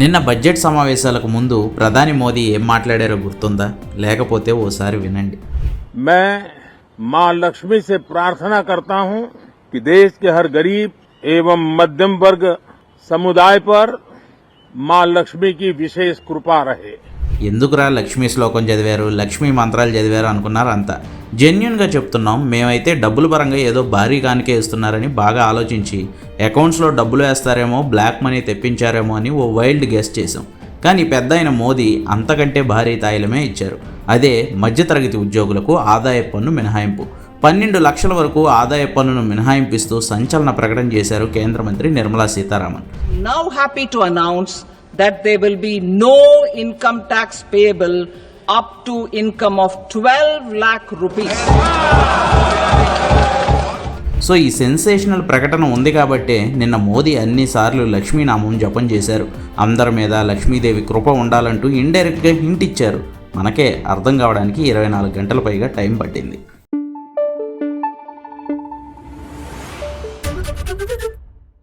నిన్న బడ్జెట్ సమావేశాలకు ముందు ప్రధాని మోదీ ఏం మాట్లాడారో గుర్తుందా? లేకపోతే ఓసారి వినండి. మే మా లక్ష్మి సే ప్రార్థన కర్తా హూ కి దేశ్ కే హర్ గరీబ్ ఏవం మధ్యమ వర్గ సముదాయ పర్ మా లక్ష్మి కి విశేష కృపా రహే ఎందుకురా లక్ష్మీ శ్లోకం చదివారు? లక్ష్మీ మంత్రాలు చదివారు అనుకున్నారు అంతా జెన్యున్గా చెప్తున్నాం మేమైతే డబ్బుల పరంగా ఏదో భారీ కానికే ఇస్తున్నారని బాగా ఆలోచించి అకౌంట్స్లో డబ్బులు వేస్తారేమో బ్లాక్ మనీ తెప్పించారేమో అని ఓ వైల్డ్ గెస్ట్ చేశాం. కానీ పెద్ద అయిన మోదీ అంతకంటే భారీ తాయిలమే ఇచ్చారు. అదే మధ్యతరగతి ఉద్యోగులకు ఆదాయ పన్ను మినహాయింపు. పన్నెండు లక్షల వరకు ఆదాయ పన్నును మినహాయింపిస్తూ సంచలన ప్రకటన చేశారు కేంద్ర మంత్రి Nirmala Sitharaman. Now happy to announce that they will be no income tax payable up to income of 12 lakh rupees. So ఈ సెన్సేషనల్ ప్రకటన ఉంది కాబట్టే నిన్న మోదీ అన్నిసార్లు లక్ష్మీనామం జపం చేశారు. అందరి మీద లక్ష్మీదేవి కృప ఉండాలంటూ ఇండైరెక్ట్గా హింట్ ఇచ్చారు. మనకే అర్థం కావడానికి ఇరవై నాలుగు గంటల పైగా టైం పట్టింది.